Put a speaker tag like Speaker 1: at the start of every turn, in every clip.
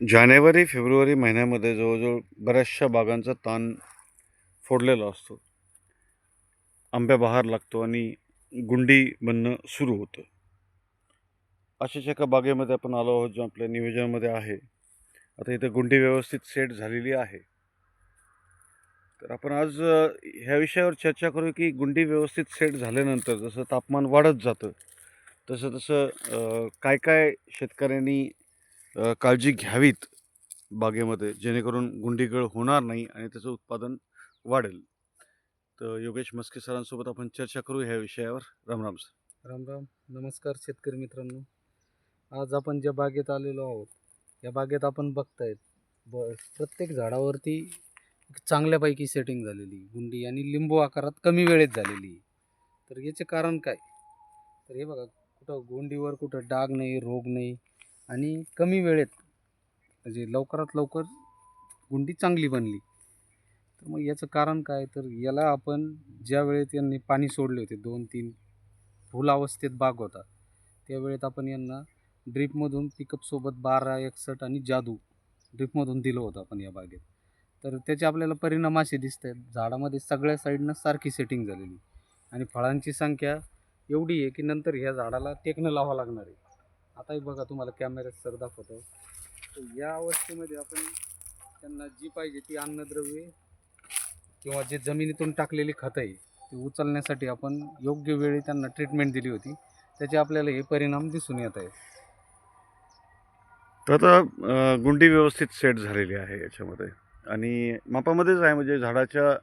Speaker 1: जानेवारी February महिन्यामध्ये जवळजवळ बऱ्याचशा बागांचा ताण फोडलेला असतो. आंब्या बहार लागतो आणि गुंडी बनणं सुरू होतं. अशाच एका बागेमध्ये आपण आलो आहोत जो आपल्या नियोजनामध्ये आहे. आता इथं गुंडी व्यवस्थित सेट झालेली आहे. तर आपण आज ह्या विषयावर चर्चा करू की गुंडी व्यवस्थित सेट झाल्यानंतर जसं तापमान वाढत जातं तसं तसं काय काय शेतकऱ्यांनी काळजी घ्यावीत बागेमध्ये जेणेकरून गुंडीगळ होणार नाही आणि त्याचं उत्पादन वाढेल. तर योगेश मस्के सरांसोबत आपण चर्चा करू ह्या विषयावर. राम राम सर.
Speaker 2: राम राम नमस्कार शेतकरी मित्रांनो. आज आपण ज्या बागेत आलेलो आहोत या बागेत आपण बघतायत ब प्रत्येक झाडावरती चांगल्यापैकी सेटिंग झालेली गुंडी आणि लिंबू आकारात कमी वेळेत झालेली. तर याचे कारण काय? तर हे बघा कुठं गुंडीवर कुठं डाग नाही रोग नाही आणि कमी वेळेत म्हणजे लवकरात लवकर गुंडी चांगली बनली. तर मग याचं कारण काय? तर याला आपण ज्या वेळेत यांनी पाणी सोडले होते दोन तीन फुल अवस्थेत बाग होता त्यावेळेत आपण यांना ड्रीपमधून पिकअपसोबत बारा एकसठ आणि जादू ड्रीपमधून दिलं होतं आपण या बागेत. तर त्याचे आपल्याला परिणाम असे दिसत आहेत झाडामध्ये सगळ्या साईडनं सारखी सेटिंग झालेली. आणि फळांची संख्या एवढी आहे की नंतर ह्या झाडाला टेकणं लावावं लागणार आहे. आताही बघा तुम्हाला कॅमेऱ्यात सर दाखवतो या अवस्थेमध्ये आपण त्यांना जी पाहिजे ती अन्नद्रव्ये किंवा जे जमिनीतून टाकलेली खतं आहे ती उचलण्यासाठी आपण योग्य वेळी त्यांना ट्रीटमेंट दिली होती त्याचे आपल्याला हे परिणाम दिसून येत आहेत
Speaker 1: तर आता गुंडी व्यवस्थित सेट झालेली आहे याच्यामध्ये आणि मापामध्येच आहे म्हणजे झाडाच्या.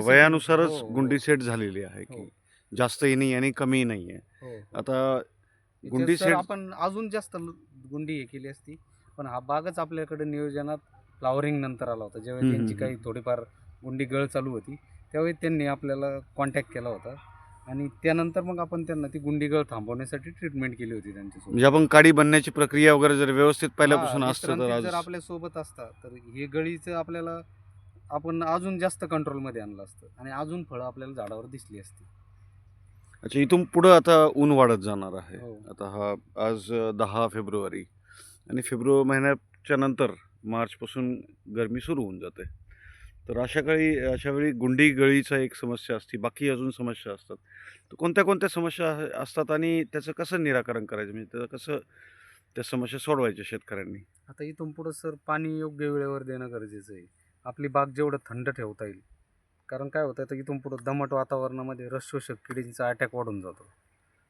Speaker 1: वयानुसारच
Speaker 2: हो, हो.
Speaker 1: गुंडी सेट झालेली आहे
Speaker 2: हो.
Speaker 1: की जास्तही नाही आणि कमीही नाही आहे आता
Speaker 2: गुंडी
Speaker 1: सेट
Speaker 2: आपण अजून जास्त गुंडी हे केली असती. पण हा बागच आपल्याकडे नियोजनात फ्लावरिंग नंतर आला होता. ज्यावेळी त्यांची काही थोडीफार गुंडी गळ चालू होती त्यावेळी त्यांनी आपल्याला कॉन्टॅक्ट केला होता. आणि त्यानंतर मग आपण त्यांना ती गुंडी गळ थांबवण्यासाठी ट्रीटमेंट केली होती त्यांच्यासोबत.
Speaker 1: म्हणजे आपण काडी बनण्याची प्रक्रिया वगैरे जर व्यवस्थित पहिल्यापासून असतं तर
Speaker 2: जर आपल्यासोबत असता तर हे गळीचं आपल्याला आपण अजून जास्त कंट्रोलमध्ये आणलं असतं. आणि अजून फळं आपल्याला झाडावर दिसली असती.
Speaker 1: अच्छा इथून पुढं आता ऊन वाढत जाणार आहे.
Speaker 2: हो.
Speaker 1: आता हा आज दहा फेब्रुवारी आणि फेब्रुवारी महिन्याच्या नंतर मार्चपासून गरमी सुरू होऊन जाते. तर अशा काळी अशा वेळी गुंडी गळीचा एक समस्या असते बाकी अजून समस्या असतात. तर कोणत्या कोणत्या समस्या असतात आणि त्याचं कसं निराकरण करायचं? म्हणजे त्याचं कसं त्या समस्या सोडवायच्या शेतकऱ्यांनी?
Speaker 2: आता इथून पुढं सर पाणी योग्य वेळेवर देणं गरजेचं आहे. आपली बाग जेवढं थंड ठेवता येईल कारण काय होतं तर इथून पुढं दमट वातावरणामध्ये रसशोषक किडींचा अटॅक वाढून जातो.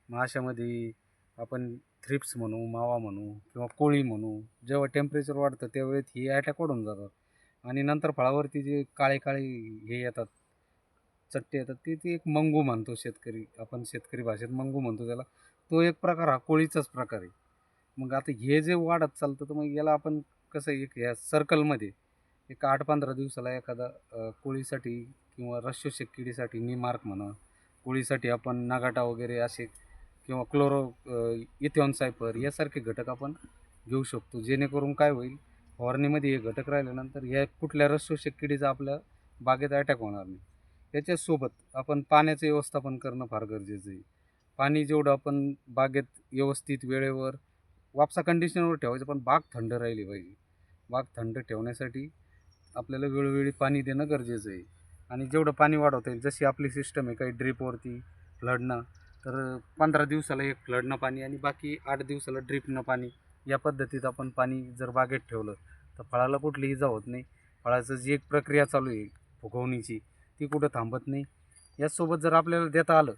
Speaker 2: मग अशामध्ये आपण थ्रिप्स म्हणू मावा म्हणू किंवा कोळी म्हणू जेव्हा टेम्परेचर वाढतं त्यावेळेत ही अटॅक वाढून जातात. आणि नंतर फळावरती जे काळे काळे हे येतात चट्टे येतात ते ते एक मंगू म्हणतो शेतकरी आपण शेतकरी भाषेत मंगू म्हणतो त्याला. तो एक प्रकार हा कोळीचाच प्रकार आहे. मग आता हे जे वाढत चालतं तर मग याला आपण कसं एक ह्या सर्कलमध्ये एक आठ पंधरा दिवसाला एखादा कोळीसाठी किंवा रस्योशक किडीसाठी निमार्क म्हणा कोळीसाठी आपण नागाटा वगैरे असे किंवा क्लोरो इथेऑन सायपर यासारखे घटक आपण घेऊ शकतो. जेणेकरून काय होईल फवारणीमध्ये हे घटक राहिल्यानंतर या कुठल्या रसशोषक किडीचा आपल्या बागेत अटॅक होणार नाही. याच्यासोबत आपण पाण्याचं व्यवस्थापन करणं फार गरजेचं आहे. पाणी जेवढं आपण बागेत व्यवस्थित वेळेवर वापसा कंडिशनवर ठेवायचं पण बाग थंड राहिली पाहिजे. बाग थंड ठेवण्यासाठी आपल्याला वेळोवेळी पाणी देणं गरजेचं आहे. आणि जेवढं पाणी वाढवता येईल जशी आपली सिस्टम आहे काही ड्रीपवरती फ्लडनं तर पंधरा दिवसाला एक फ्लडनं पाणी आणि बाकी आठ दिवसाला ड्रीपनं पाणी या पद्धतीत आपण पाणी जर बागेत ठेवलं तर फळाला कुठली इजा होत नाही. फळाचं जी एक प्रक्रिया चालू आहे फुगवणीची ती कुठं थांबत नाही. याचसोबत जर आपल्याला देता आलं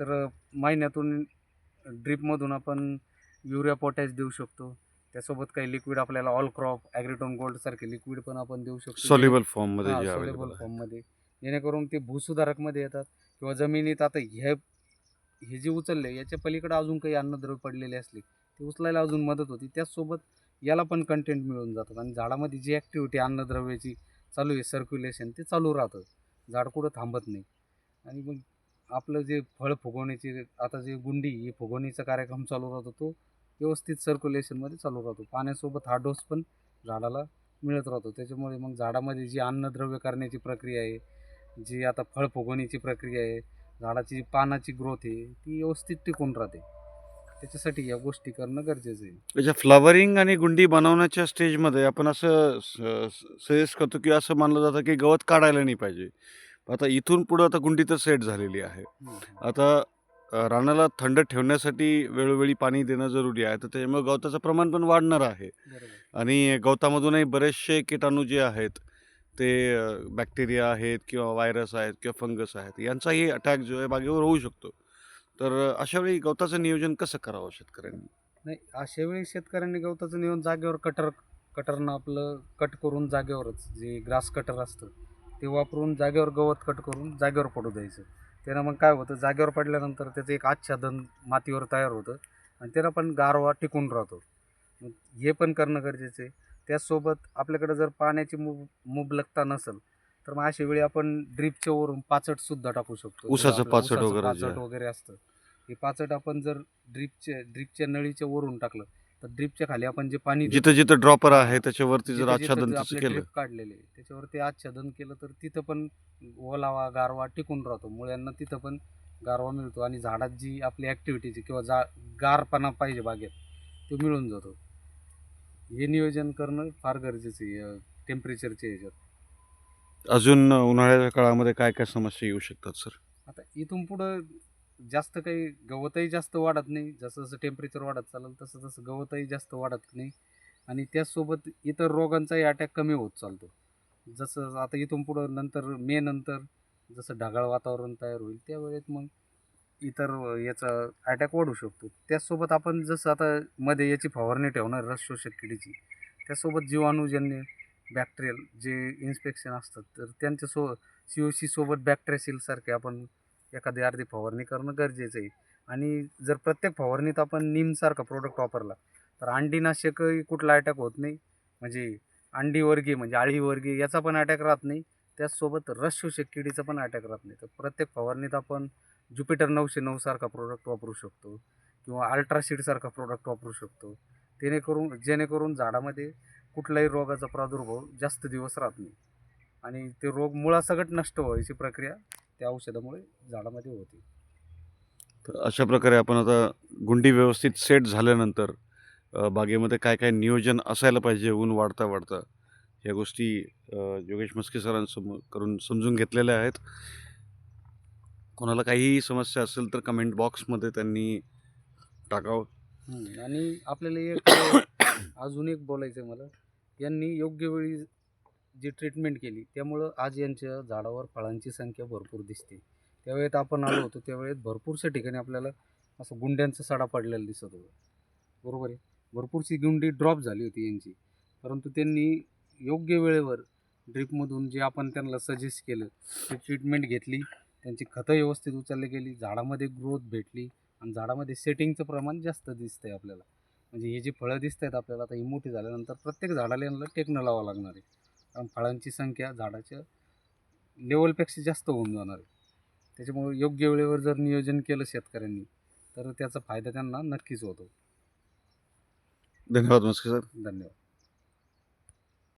Speaker 2: तर महिन्यातून ड्रीपमधून आपण युरिया पोटॅश देऊ शकतो. त्यासोबत काही लिक्विड आपल्याला ऑल क्रॉप ॲग्रिटोन गोल्ड सारखे लिक्विड पण आपण देऊ शकतो.
Speaker 1: सॉल्युबल फॉर्ममध्ये
Speaker 2: सोलेबल
Speaker 1: अवेलेबल आहे.
Speaker 2: फॉर्ममध्ये जेणेकरून ते भूसुधारकमध्ये येतात किंवा जमिनीत आता हे हे जे उचलले याच्या पलीकडे अजून काही अन्नद्रव्य पडलेले असले ते उचलायला अजून मदत होती. त्याचसोबत याला पण कंटेंट मिळून जातात आणि झाडामध्ये जी ॲक्टिव्हिटी अन्नद्रव्याची चालू आहे सर्क्युलेशन ते चालू राहतं. झाड कुठं थांबत नाही. आणि मग आपलं जे फळ फुगवण्याची आता जे गुंडी ही फुगवणीचा कार्यक्रम चालू राहतो तो व्यवस्थित सर्क्युलेशनमध्ये चालू राहतो. पाण्यासोबत हा डोस पण झाडाला मिळत राहतो. त्याच्यामुळे मग झाडामध्ये जी अन्नद्रव्य करण्याची प्रक्रिया आहे जी आता फळ फुगवणीची प्रक्रिया आहे झाडाची जी पानाची ग्रोथ आहे ती व्यवस्थित टिकून राहते. त्याच्यासाठी या गोष्टी करणं गरजेचं आहे.
Speaker 1: त्याच्या फ्लॉवरिंग आणि गुंडी बनवण्याच्या स्टेजमध्ये आपण असं सजेस्ट करतो की असं मानलं जातं की गवत काढायला नाही पाहिजे. आता इथून पुढं आता गुंडी तर सेट झालेली आहे. आता रानाला थंड ठेवण्यासाठी वेळोवेळी पाणी देणं जरुरी आहे. तर त्याच्यामुळे गवताचं प्रमाण पण वाढणार आहे. आणि गवतामधूनही बरेचसे किटाणू जे आहेत ते बॅक्टेरिया आहेत किंवा व्हायरस आहेत किंवा फंगस आहेत यांचाही अटॅक जो आहे बागेवर होऊ शकतो. तर अशा वेळी गवताचं नियोजन कसं करावं शेतकऱ्यांनी?
Speaker 2: नाही अशा वेळी शेतकऱ्यांनी गवताचं नेऊन जागेवर कटर कटरनं आपलं कट करून जागेवरच जे ग्रास कटर असतं ते वापरून जागेवर गवत कट करून जागेवर पडू द्यायचं. त्यानं मग काय होतं जागेवर पडल्यानंतर त्याचं एक आच्छादन मातीवर तयार होतं आणि त्यानं पण गारवा टिकून राहतो. मग हे पण करणं गरजेचं आहे. त्याचसोबत आपल्याकडे जर पाण्याची मुब मुबलकता नसेल तर मग अशा वेळी आपण ड्रीपच्या वरून पाचटसुद्धा टाकू शकतो. आपलं
Speaker 1: पाचट वगैरे
Speaker 2: पाचट. वगैरे असतं. हे पाचट आपण जर ड्रीपच्या ड्रीपच्या नळीच्या वरून टाकलं तर ड्रीपच्या खाली आपण जे पाणी देतो,
Speaker 1: जिथं जिथं ड्रॉपर आहे त्याच्यावरती जर
Speaker 2: जिथं- जिथं
Speaker 1: आच्छादन
Speaker 2: आपले
Speaker 1: केलं.
Speaker 2: काढलेले आहे, त्याच्यावरती आच्छादन केलं तर तिथं पण ओलावा गारवा टिकून राहतो. मुळ्यांना तिथं पण गारवा मिळतो आणि झाडात जी आपली ॲक्टिव्हिटीची किंवा जा गारपणा पाहिजे बागेत तो मिळून जातो. हे नियोजन करणं फार गरजेचं आहे टेम्परेचरच्या ह्याच्यात.
Speaker 1: अजून उन्हाळ्याच्या काळामध्ये काय काय समस्या येऊ शकतात सर?
Speaker 2: आता इथून पुढं जास्त काही गवतही जास्त वाढत नाही. जसं जसं टेम्परेचर वाढत चालेल तसं तसं गवतही जास्त वाढत नाही. आणि त्याचसोबत इतर रोगांचाही अटॅक कमी होत चालतो. जसं आता इथून पुढं नंतर मे नंतर जसं ढगाळ वातावरण तयार होईल त्यावेळेत मग इतर याचा अटॅक वाढू शकतो. त्याचसोबत आपण जसं आता मध्ये याची फवारणी ठेवणार रस शोषक किडीची त्यासोबत जीवाणूजन्य बॅक्टेरियल जे इन्स्पेक्शन असतात तर त्यांच्यासो सी ओ सीसोबत सोबत आपण एखादी अर्धी फवारणी करणं गरजेचं आहे. आणि जर प्रत्येक फवारणीत आपण नीमसारखा प्रोडक्ट वापरला तर अंडीनाशकही कुठला अटॅक होत नाही. म्हणजे अंडीवर्गीय म्हणजे आळीवर्गीय याचा पण अटॅक राहत नाही. त्याचसोबत रस शोषक किडीचा पण अटॅक राहत नाही. तर प्रत्येक फवारणीत आपण ज्युपिटर नऊशे नऊसारखा प्रोडक्ट वापरू शकतो किंवा अल्ट्राशीडसारखा प्रोडक्ट वापरू शकतो. जेणेकरून जेणेकरून झाडामध्ये कुठल्याही रोगाचा प्रादुर्भाव जास्त दिवस राहत नाही. आणि ते रोग मुळासकट नष्ट व्हायची प्रक्रिया त्या औषधामुळे झाडामध्ये होते.
Speaker 1: तर अशा प्रकारे आपण आता गुंडी व्यवस्थित सेट झाल्यानंतर अ, बागेमध्ये काय काय नियोजन असायला पाहिजे ऊन वाढता वाढता या गोष्टी अ, योगेश मस्के सरांसमोर करून समजून घेतलेल्या आहेत. कोणाला काहीही समस्या असेल तर कमेंट बॉक्समध्ये त्यांनी टाकावं.
Speaker 2: हम्म, आणि आपल्याला एक अजून एक बोलायचं आहे मला. यांनी योग्य वेळी जी ट्रीटमेंट केली त्यामुळं आज यांच्या झाडावर फळांची संख्या भरपूर दिसते. त्यावेळेत आपण आलो होतो त्यावेळेत भरपूरशा ठिकाणी आपल्याला असं गुंड्यांचा सडा पडलेला दिसत होता. बरोबर आहे? भरपूरशी गुंडी ड्रॉप झाली होती यांची. परंतु त्यांनी योग्य वेळेवर ड्रीपमधून जे आपण त्यांना सजेस्ट केलं ती ट्रीटमेंट घेतली. त्यांची खतं व्यवस्थित उचलली गेली झाडामध्ये ग्रोथ भेटली आणि झाडामध्ये सेटिंगचं प्रमाण जास्त दिसतं आहे आपल्याला. म्हणजे हे जी फळं दिसत आहेत आपल्याला आता ही मोठी झाल्यानंतर प्रत्येक झाडाला यांना टेकणं लावावं लागणार आहे. कारण फळांची संख्या झाडाच्या लेवलपेक्षा जास्त होऊन जाणार आहे. त्याच्यामुळे योग्य वेळेवर जर नियोजन केलं शेतकऱ्यांनी तर त्याचा फायदा त्यांना नक्कीच होतो.
Speaker 1: धन्यवाद मस्के सर
Speaker 2: धन्यवाद.